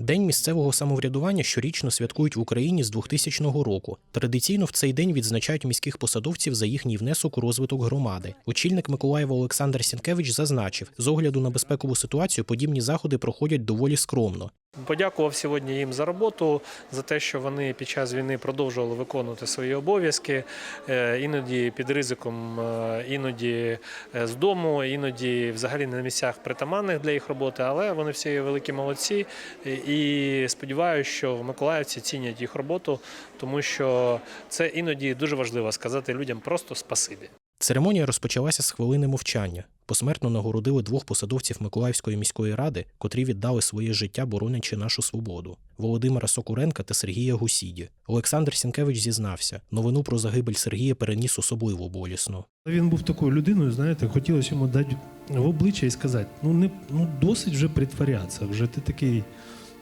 День місцевого самоврядування щорічно святкують в Україні з 2000 року. Традиційно в цей день відзначають міських посадовців за їхній внесок у розвиток громади. Очільник Миколаєва Олександр Сінкевич зазначив, з огляду на безпекову ситуацію подібні заходи проходять доволі скромно. Подякував сьогодні їм за роботу, за те, що вони під час війни продовжували виконувати свої обов'язки, е, іноді під ризиком, е, іноді е, з дому, іноді взагалі на місцях притаманних для їх роботи. Але вони всі великі молодці. І сподіваюся, що миколаївці цінять їх роботу, тому що це іноді дуже важливо сказати людям просто спасибі. Церемонія розпочалася з хвилини мовчання. Посмертно нагородили двох посадовців Миколаївської міської ради, котрі віддали своє життя, боронячи нашу свободу Володимира Сокуренка та Сергія Гусіді. Олександр Сінкевич зізнався, новину про загибель Сергія переніс особливо болісно. Він був такою людиною, знаєте, хотілося йому дати в обличчя і сказати: ну не ну досить вже притворятися, вже ти такий.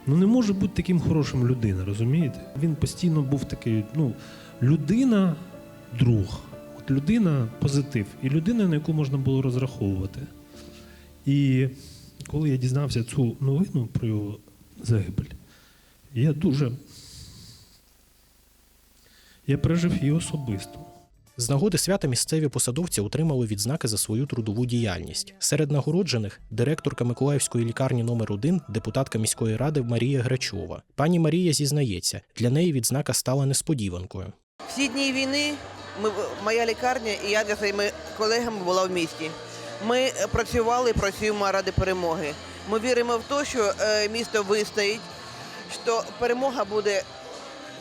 Ну не може бути таким хорошим людина, розумієте? Він постійно був такий, ну, людина, друг, людина позитив, і людина, на яку можна було розраховувати. І коли я дізнався цю новину про його загибель, я дуже. Я пережив її особисто. З нагоди свята місцеві посадовці отримали відзнаки за свою трудову діяльність. Серед нагороджених директорка Миколаївської лікарні номер 1 депутатка міської ради Марія Грачова. Пані Марія зізнається, для неї відзнака стала несподіванкою. Всі дні війни ми, моя лікарня і я зі своїми колегами була в місті. Ми працювали, працюємо ради перемоги. Ми віримо в те, що е, місто вистоїть, що перемога буде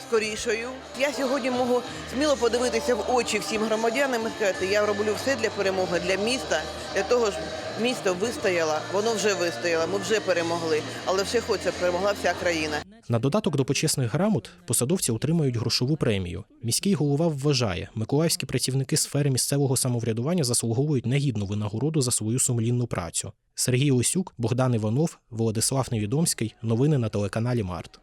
скорішою. Я сьогодні можу сміло подивитися в очі всім громадянам і сказати, я роблю все для перемоги, для міста, для того, щоб місто вистояло, воно вже вистояло, ми вже перемогли, але ще хочеться перемогла вся країна. На додаток до почесних грамот посадовці отримають грошову премію. Міський голова вважає, миколаївські працівники сфери місцевого самоврядування заслуговують негідну винагороду за свою сумлінну працю. Сергій Лисюк, Богдан Іванов, Володислав Невідомський. Новини на телеканалі Март.